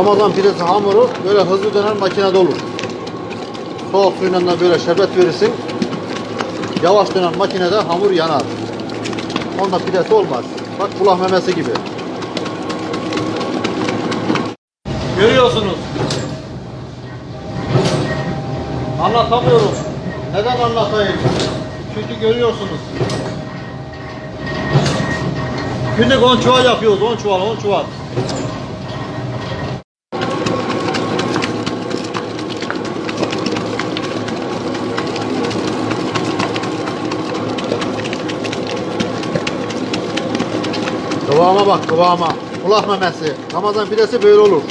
Ramazan pidesi hamuru böyle hızlı dönen makinede olur. Soğuk suyla da böyle şerbet verirsin. Yavaş dönen makinede hamur yanar. Onda pidesi olmaz. Bak kulak memesi gibi. Görüyorsunuz. Anlatamıyorum. Neden anlatayım? Çünkü görüyorsunuz. Günlük 10 çuval yapıyoruz. 10 çuval, 10 çuval. Kıvama bak kıvama. Kulak memesi. Ramazan pidesi böyle olur.